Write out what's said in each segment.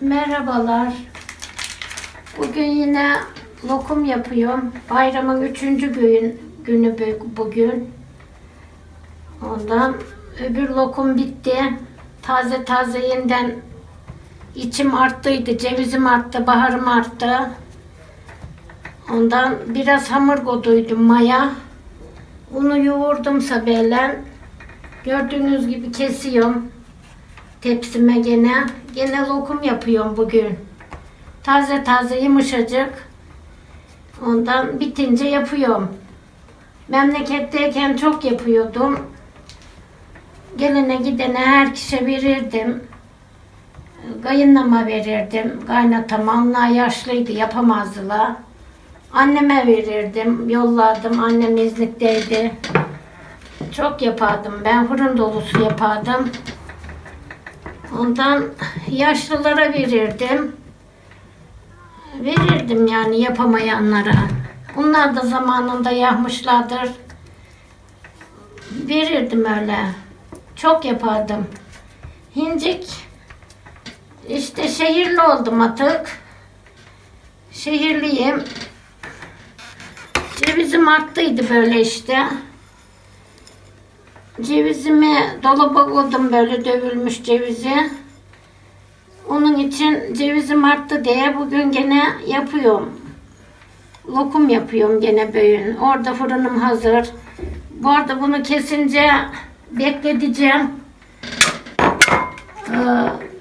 Merhabalar. Bugün yine lokum yapıyorum. Bayramın üçüncü gün, günü bu- bugün. Ondan öbür lokum bitti. Taze taze yeniden içim arttıydı. Cevizim arttı, baharım arttı. Ondan biraz hamur koyduydum maya. Unu yoğurdum sabahleyin. Gördüğünüz gibi kesiyorum tepsime gene. Gene lokum yapıyorum bugün. Taze taze yumuşacık. Ondan bitince yapıyorum. Memleketteyken çok yapıyordum. Gelene gidene her kişiye verirdim. Kayınlama verirdim. Kaynatama onlar yaşlıydı yapamazdılar. Anneme verirdim. Yolladım. Annem İznik'teydi. Çok yapardım. Ben fırın dolusu yapardım. Ondan yaşlılara verirdim. Verirdim yani yapamayanlara. Onlar da zamanında yapmışlardır. Verirdim öyle. Çok yapardım. Hincik işte şehirli oldum artık. Şehirliyim. Cevizim arttıydı böyle işte. Cevizimi dolaba koydum böyle dövülmüş cevizi. Onun için cevizim arttı diye bugün gene yapıyorum. Lokum yapıyorum gene böğün. Orada fırınım hazır. Bu arada bunu kesince bekleteceğim. Ee,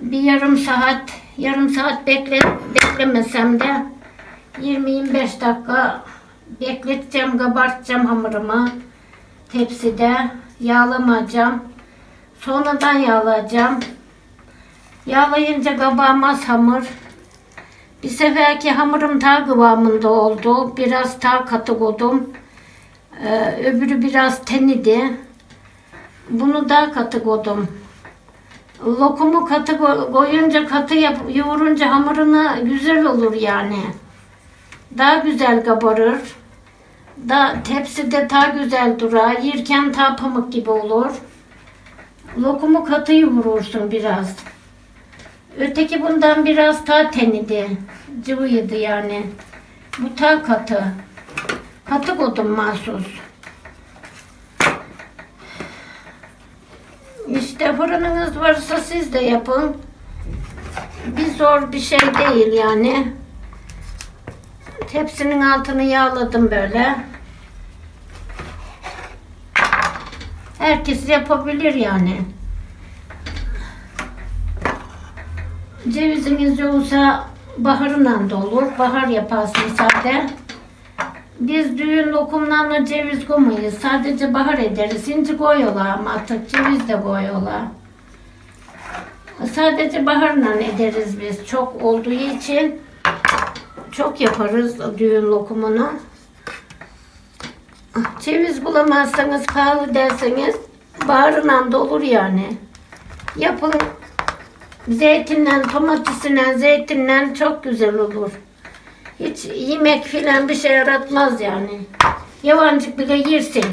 bir yarım saat, yarım saat bekle, beklemesem de 20-25 dakika bekleteceğim, kabartacağım hamurumu tepside yağlamayacağım. Sonradan yağlayacağım. Yağlayınca kabağımaz hamur. Bir seferki hamurum ta kıvamında oldu. Biraz ta katı koydum. Ee, öbürü biraz tenidi. Bunu daha katı koydum. Lokumu katı ko- koyunca katı yap, yoğurunca hamuruna güzel olur yani. Daha güzel kabarır. Da tepside ta güzel durar. Yerken ta pamuk gibi olur. Lokumu katı yoğurursun biraz. Öteki bundan biraz ta tenidi. Cıvıydı yani. Bu ta katı. Katı koydum mahsus. İşte fırınınız varsa siz de yapın. Bir zor bir şey değil yani. Tepsinin altını yağladım böyle. Herkes yapabilir yani. Ceviziniz yoksa baharından da olur. Bahar yaparsınız sade. Biz düğün lokumlarına ceviz koymayız. Sadece bahar ederiz. İnci koyuyorlar ama artık ceviz de koyuyorlar. Sadece baharla ederiz biz. Çok olduğu için çok yaparız düğün lokumunu. Ceviz bulamazsanız pahalı derseniz baharından da olur yani. Yapın zeytinden, domatesinden, zeytinden çok güzel olur. Hiç yemek filan bir şey yaratmaz yani. Yavancık bile yersin.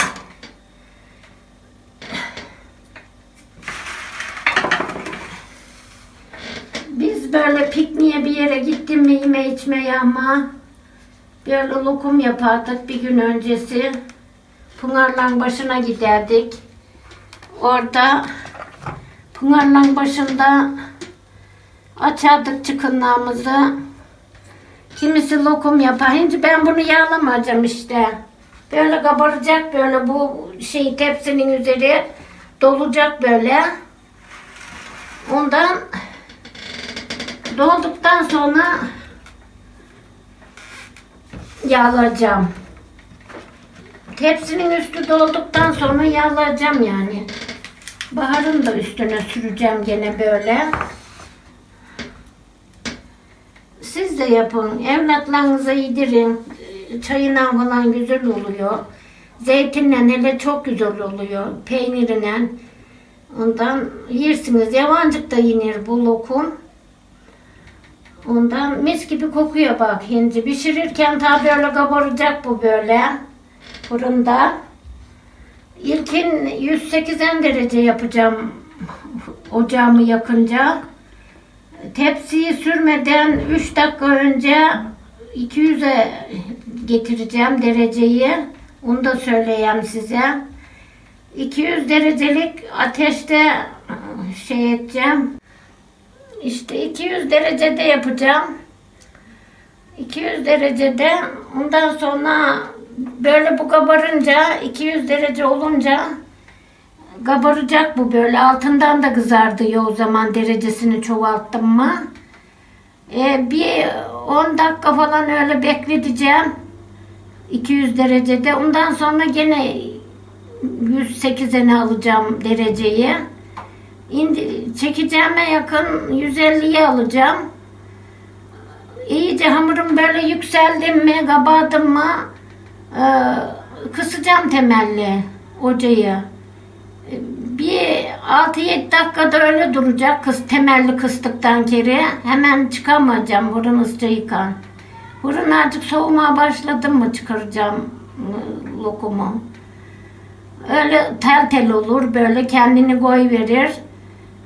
Biz böyle pikniğe bir yere gittim içmeye ama böyle lokum yapardık bir gün öncesi. Pınarlan başına giderdik. Orada Pınarlan başında açardık çıkınlarımızı. Kimisi lokum yapar. Şimdi ben bunu yağlamayacağım işte. Böyle kabaracak böyle bu şey tepsinin üzeri dolacak böyle. Ondan dolduktan sonra yağlayacağım. Tepsinin üstü dolduktan sonra yağlayacağım yani. Baharın da üstüne süreceğim gene böyle. Siz de yapın. Evlatlarınıza yedirin. Çayına falan güzel oluyor. Zeytinle hele çok güzel oluyor. Peynirine. Ondan yersiniz. Yavancık da yenir bu lokum. Ondan mis gibi kokuyor bak hindi. Pişirirken ta böyle kabaracak bu böyle. Fırında. İlkin 180 derece yapacağım ocağımı yakınca. tepsiyi sürmeden 3 dakika önce 200'e getireceğim dereceyi. Onu da söyleyeyim size. 200 derecelik ateşte şey edeceğim. İşte 200 derecede yapacağım. 200 derecede ondan sonra böyle bu kabarınca 200 derece olunca kabaracak bu böyle altından da kızardı o zaman derecesini çoğalttım mı. Ee, bir 10 dakika falan öyle bekleteceğim. 200 derecede. Ondan sonra gene 108'e alacağım dereceyi. Çekeceğime yakın 150'ye alacağım. İyice hamurum böyle yükseldim mi, kabardım mı e, kısacağım temelli ocağı. E, Bir 6-7 dakikada öyle duracak kız temelli kıstıktan kere. Hemen çıkamayacağım fırın ısıca yıkan. Fırın artık soğumaya başladı mı çıkaracağım e, lokumu. Öyle tel tel olur böyle kendini koy verir.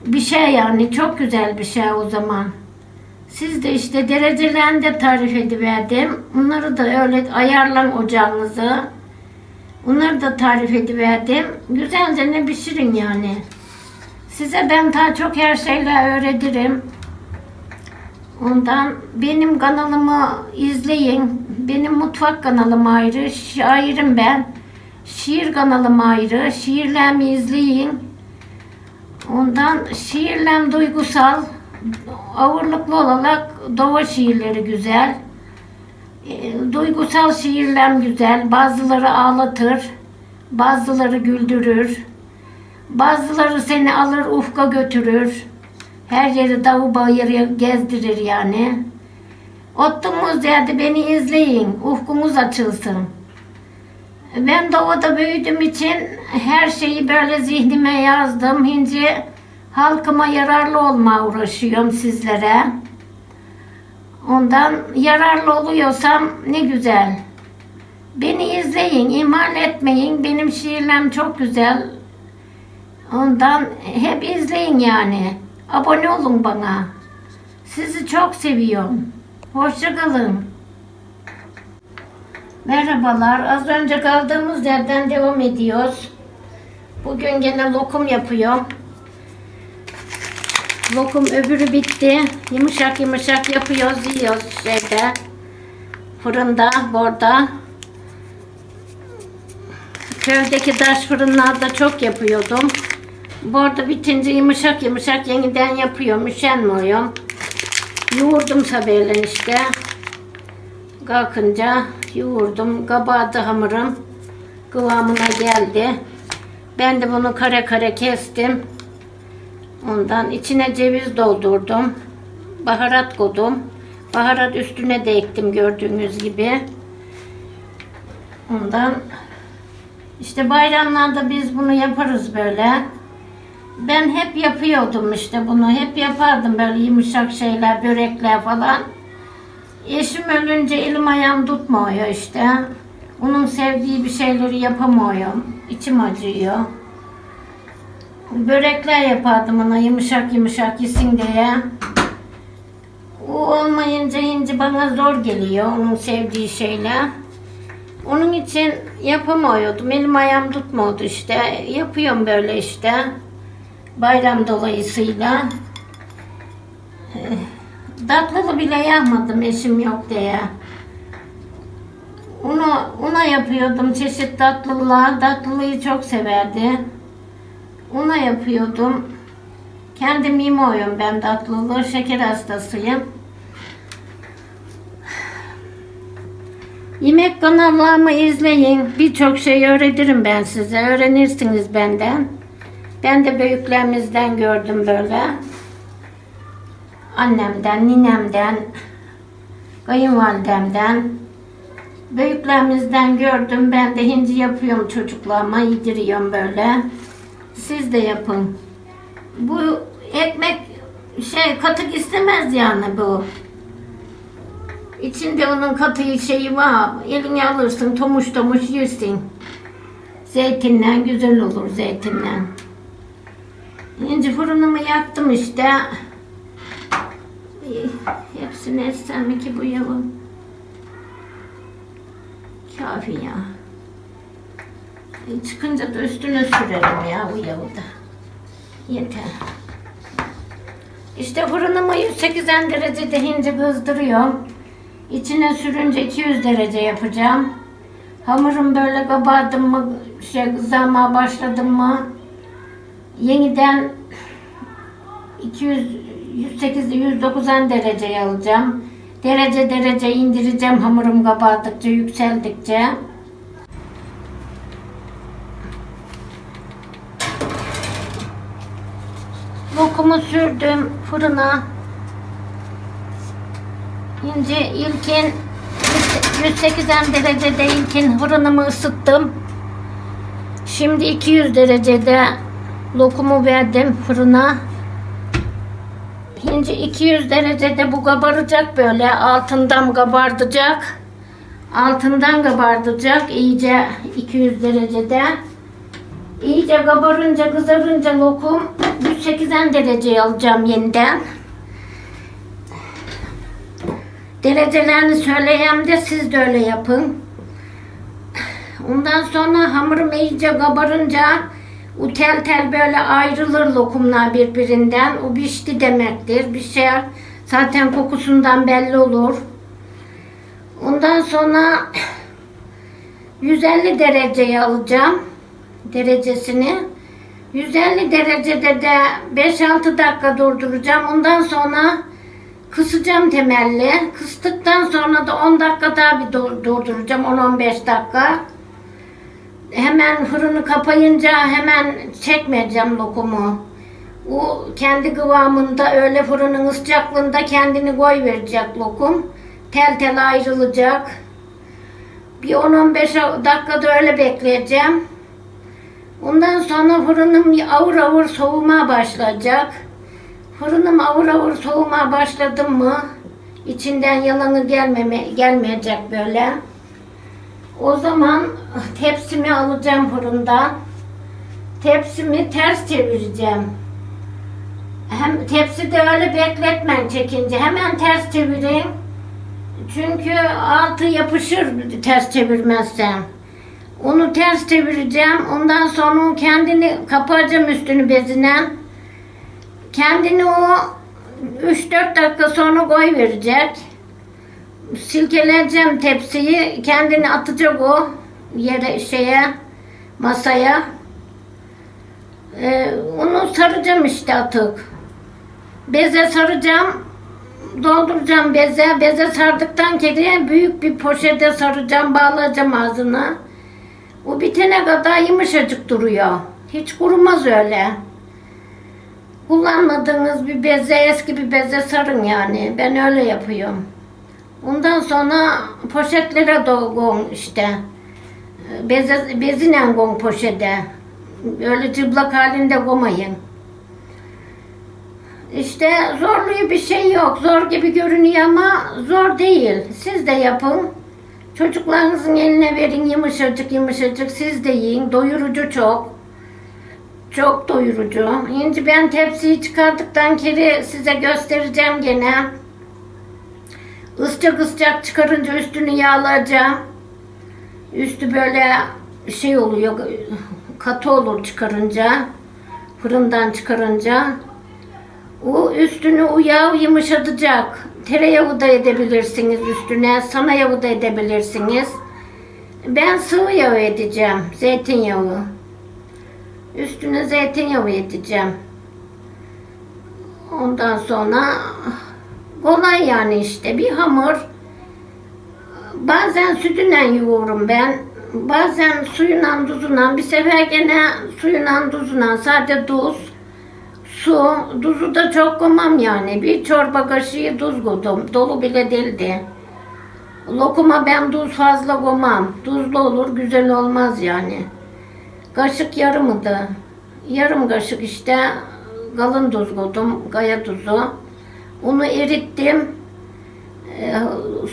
Bir şey yani çok güzel bir şey o zaman. Siz de işte derecelerini de tarif ediverdim. Bunları da öyle ayarlan ocağınızı. Bunları da tarif ediverdim. Güzelce ne pişirin yani. Size ben daha çok her şeyle öğretirim. Ondan benim kanalımı izleyin. Benim mutfak kanalım ayrı. Şairim ben. Şiir kanalım ayrı. Şiirlerimi izleyin. Ondan şiirlem duygusal. Ağırlıklı olarak doğa şiirleri güzel. E, duygusal şiirlem güzel. Bazıları ağlatır. Bazıları güldürür. Bazıları seni alır ufka götürür. Her yeri dağı bayırı gezdirir yani. Ottumuz yerde beni izleyin. Ufkumuz açılsın. Ben doğada büyüdüğüm için her şeyi böyle zihnime yazdım. Hinci halkıma yararlı olma uğraşıyorum sizlere. Ondan yararlı oluyorsam ne güzel. Beni izleyin, ihmal etmeyin. Benim şiirlerim çok güzel. Ondan hep izleyin yani. Abone olun bana. Sizi çok seviyorum. Hoşça kalın. Merhabalar. Az önce kaldığımız yerden devam ediyoruz. Bugün gene lokum yapıyorum. Lokum öbürü bitti. Yumuşak yumuşak yapıyoruz, yiyoruz şeyde. Fırında, burada. Köydeki taş fırınlarda çok yapıyordum. Burada bitince yumuşak yumuşak yeniden yapıyorum. Üşenmiyorum. Yoğurdum sabahleyin işte. Kalkınca yoğurdum. Kabardı hamurum. Kıvamına geldi. Ben de bunu kare kare kestim. Ondan içine ceviz doldurdum. Baharat koydum. Baharat üstüne de ektim gördüğünüz gibi. Ondan işte bayramlarda biz bunu yaparız böyle. Ben hep yapıyordum işte bunu. Hep yapardım böyle yumuşak şeyler, börekler falan. Eşim ölünce elim ayağım tutmuyor işte. Onun sevdiği bir şeyleri yapamıyorum. İçim acıyor. Börekler yapardım ona yumuşak yumuşak yesin diye. O olmayınca ince bana zor geliyor onun sevdiği şeyler. Onun için yapamıyordum. Elim ayağım tutmuyordu işte. Yapıyorum böyle işte. Bayram dolayısıyla. Tatlılı bile yapmadım eşim yok diye. Onu, ona yapıyordum çeşit tatlılar. Tatlılıyı çok severdi. Ona yapıyordum. Kendim yemiyorum ben tatlılığı. Şeker hastasıyım. Yemek kanallarımı izleyin. Birçok şey öğretirim ben size. Öğrenirsiniz benden. Ben de büyüklerimizden gördüm böyle. Annemden, ninemden, kayınvalidemden, büyüklerimizden gördüm. Ben de hindi yapıyorum çocuklarıma, yediriyorum böyle. Siz de yapın. Bu ekmek şey katık istemez yani bu. İçinde onun katı şeyi var. Eline alırsın, tomuş tomuş yersin. Zeytinle güzel olur zeytinle. İnci fırınımı yaktım işte. Hepsini etsem ki bu yağı? Kafi ya. E, Çıkınca da üstüne sürerim ya bu yağı da. Yeter. İşte fırınımı 180 derecede hince kızdırıyorum. İçine sürünce 200 derece yapacağım. Hamurum böyle kabardım mı, şey kızarmaya başladım mı yeniden 200 108 190 dereceye alacağım. Derece derece indireceğim hamurum kabardıkça, yükseldikçe. Lokumu sürdüm fırına. Şimdi ilkin 180 derecede ilkin fırınımı ısıttım. Şimdi 200 derecede lokumu verdim fırına. Şimdi 200 derecede bu kabaracak böyle altından kabardacak. Altından kabardacak iyice 200 derecede. İyice kabarınca kızarınca lokum 180 dereceye alacağım yeniden. Derecelerini söyleyeyim de siz de öyle yapın. Ondan sonra hamurum iyice kabarınca o tel tel böyle ayrılır lokumlar birbirinden. O pişti demektir. Bir şey zaten kokusundan belli olur. Ondan sonra 150 dereceye alacağım derecesini. 150 derecede de 5-6 dakika durduracağım. Ondan sonra kısacağım temelli. Kıstıktan sonra da 10 dakika daha bir dur- durduracağım. 10-15 dakika. Hemen fırını kapayınca hemen çekmeyeceğim lokumu. O kendi kıvamında öyle fırının sıcaklığında kendini koy verecek lokum. Tel tel ayrılacak. Bir 10-15 dakikada öyle bekleyeceğim. Ondan sonra fırınım avur avur soğumaya başlayacak. Fırınım avur avur soğumaya başladı mı içinden yalanı gelmeme, gelmeyecek böyle. O zaman tepsimi alacağım fırından. Tepsimi ters çevireceğim. Hem tepside öyle bekletmen çekince hemen ters çevirin. Çünkü altı yapışır ters çevirmezsen. Onu ters çevireceğim. Ondan sonra kendini kapatacağım üstünü bezine. Kendini o 3-4 dakika sonra koy verecek. Silkeleyeceğim tepsiyi. Kendini atacak o yere şeye masaya. Ee, onu saracağım işte atık. Beze saracağım. Dolduracağım beze. Beze sardıktan geriye büyük bir poşete saracağım. Bağlayacağım ağzına. O bitene kadar yumuşacık duruyor. Hiç kurumaz öyle. Kullanmadığınız bir beze, eski bir beze sarın yani. Ben öyle yapıyorum. Ondan sonra poşetlere koyun işte. Beze, bezine koyun poşete. Öyle cıblak halinde koymayın. İşte zorluyor bir şey yok. Zor gibi görünüyor ama zor değil. Siz de yapın. Çocuklarınızın eline verin yumuşacık yumuşacık. Siz de yiyin. Doyurucu çok. Çok doyurucu. Şimdi ben tepsiyi çıkardıktan kere size göstereceğim gene. Iscak ıscak çıkarınca üstünü yağlayacağım. Üstü böyle şey oluyor, katı olur çıkarınca. Fırından çıkarınca. O üstünü o yağ yumuşatacak. Tereyağı da edebilirsiniz üstüne. Sana yağı da edebilirsiniz. Ben sıvı yağ edeceğim. Zeytinyağı. Üstüne zeytinyağı edeceğim. Ondan sonra kolay yani işte bir hamur. Bazen sütüyle yoğururum ben. Bazen suyunla tuzunla. Bir sefer gene suyunla tuzunla. Sadece tuz. Su, tuzu da çok koymam yani. Bir çorba kaşığı tuz koydum. Dolu bile değildi. Lokuma ben tuz fazla koymam. Tuzlu olur, güzel olmaz yani. Kaşık yarımıydı. Yarım kaşık işte kalın tuz koydum, kaya tuzu. Onu erittim. Ee,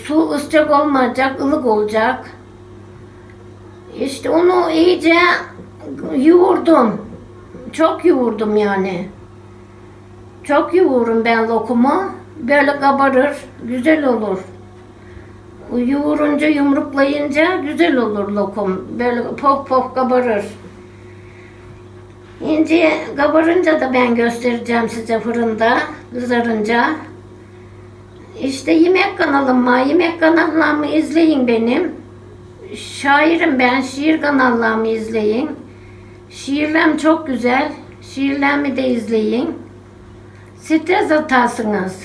su ıscak olmayacak, ılık olacak. İşte onu iyice yoğurdum. Çok yoğurdum yani. Çok yoğurum ben lokumu. Böyle kabarır, güzel olur. Yoğurunca, yumruklayınca güzel olur lokum. Böyle pop pop kabarır. İnce kabarınca da ben göstereceğim size fırında, kızarınca. İşte yemek kanalım var. Yemek kanallarımı izleyin benim. Şairim ben. Şiir kanallarımı izleyin. Şiirlerim çok güzel. Şiirlerimi de izleyin. Stres atarsınız.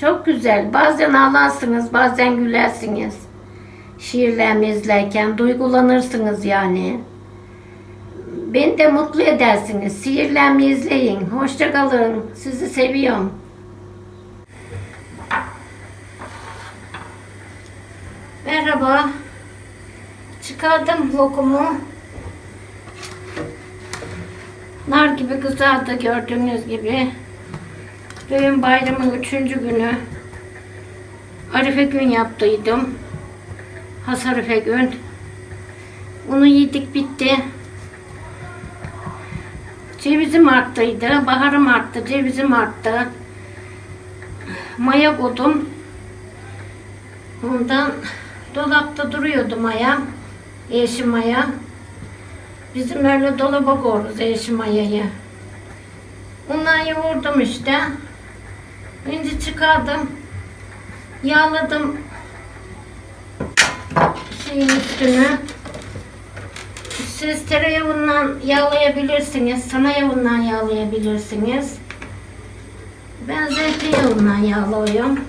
Çok güzel. Bazen ağlarsınız, bazen gülersiniz. Şiirlerimi izlerken duygulanırsınız yani. Beni de mutlu edersiniz. Şiirlerimi izleyin. Hoşça kalın. Sizi seviyorum. Merhaba. Çıkardım lokumu. Nar gibi kızardı gördüğünüz gibi. Düğün bayramın üçüncü günü. Arife gün yaptıydım. Hasarife gün. Onu yedik bitti. Cevizim arttıydı. Baharım arttı. Cevizim arttı. Maya koydum. Ondan dolapta duruyordu maya. Yeşil maya. Bizim öyle dolaba koyuyoruz yeşil mayayı. Ondan yoğurdum işte. İnce çıkardım. Yağladım şeyin üstünü. Siz tereyağından yağlayabilirsiniz. Sana yağından yağlayabilirsiniz. Ben zeytinyağından yağlıyorum.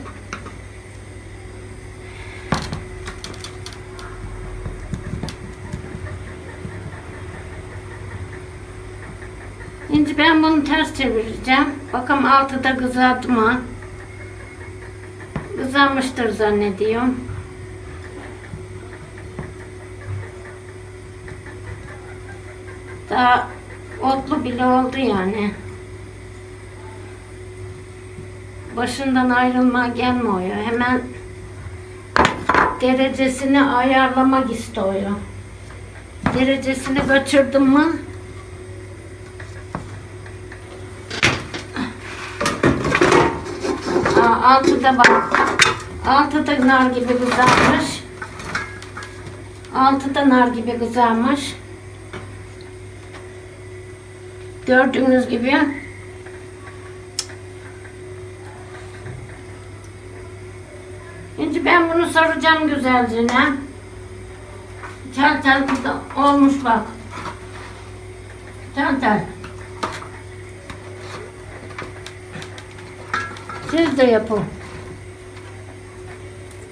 Şimdi ben bunu ters çevireceğim. Bakalım altı da kızardı mı? Kızarmıştır zannediyorum. Daha otlu bile oldu yani. Başından ayrılma gelmiyor. Hemen derecesini ayarlamak istiyor. Derecesini kaçırdım mı Aa, altı da bak. Altı da nar gibi kızarmış. Altı da nar gibi kızarmış. Gördüğünüz gibi. Şimdi ben bunu saracağım güzelce. Tel tel olmuş bak. Tel tel. Siz de yapın.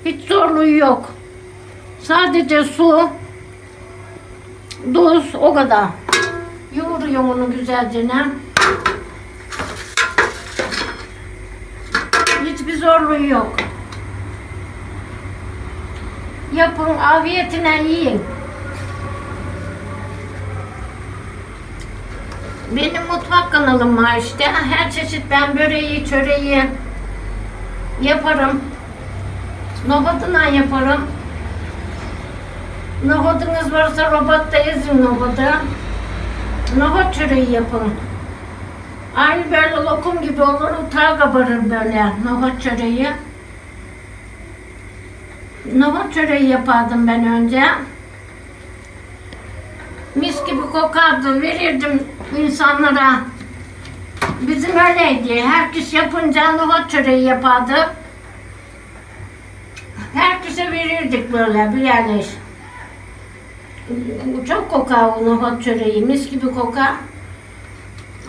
Hiç zorluğu yok. Sadece su, tuz o kadar. Yoğuruyorum onu güzelce. Hiçbir zorluğu yok. Yapın, afiyetine yiyin. Benim mutfak kanalım var işte. Her çeşit ben böreği, çöreği yaparım. Nohuduna yaparım. Nohudunuz varsa robotta ezin nohudu. Nohut çöreği yapın. Aynı böyle lokum gibi olur, utağa kabarır böyle nohut çöreği. Nohut çöreği yapardım ben önce. Mis gibi kokardı, verirdim insanlara. Bizim öyleydi. Herkes yapınca nohut çöreği yapardı. Herkese verirdik böyle birer Çok kokar o nohut çöreği. Mis gibi kokar.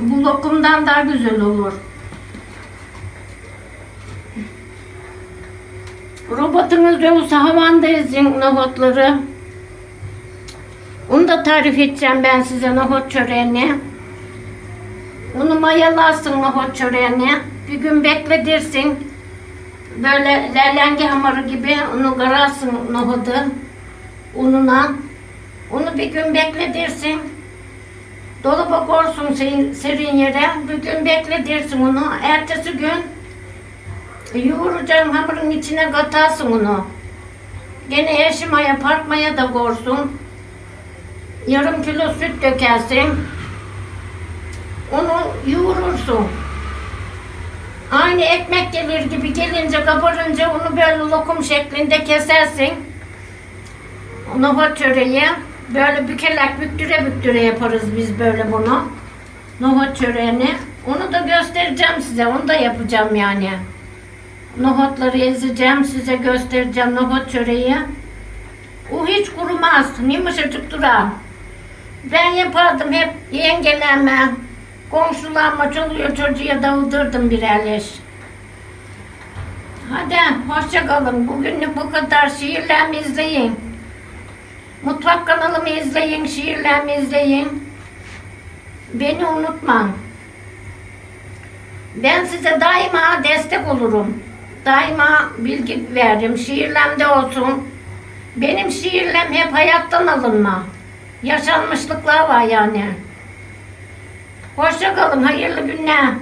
Bu lokumdan daha güzel olur. Robotunuz yoksa havanda ezin nohutları. Onu da tarif edeceğim ben size nohut çöreğini. Onu mayalarsın nohut çöreğini. Bir gün bekletirsin. Böyle lelenge hamuru gibi onu kararsın nohudu ununa. Onu bir gün bekletirsin. Dolaba korsun serin, serin yere. Bir gün bekletirsin onu. Ertesi gün yoğuracaksın hamurun içine katarsın onu. Gene eşimaya parkmaya da korsun. Yarım kilo süt dökersin. Onu yoğurursun. Aynı ekmek gelir gibi gelince kabarınca onu böyle lokum şeklinde kesersin. Nohut çöreği. Böyle bükelek büktüre büktüre yaparız biz böyle bunu. Nohut çöreğini. Onu da göstereceğim size. Onu da yapacağım yani. Nohutları ezeceğim. Size göstereceğim nohut çöreği. O hiç kurumaz. Yumuşacık durar. Ben yapardım hep yengelerime, komşularıma, çoluyor çocuğa dağıtırdım birer leş. Hadi hoşça kalın. Bugünlük bu kadar. Şiirlerimi izleyin. Mutfak kanalımı izleyin, şiirlerimi izleyin. Beni unutma. Ben size daima destek olurum. Daima bilgi veririm. Şiirlemde olsun. Benim şiirlem hep hayattan alınma. Yaşanmışlıklar var yani. Hoşça kalın, hayırlı günler.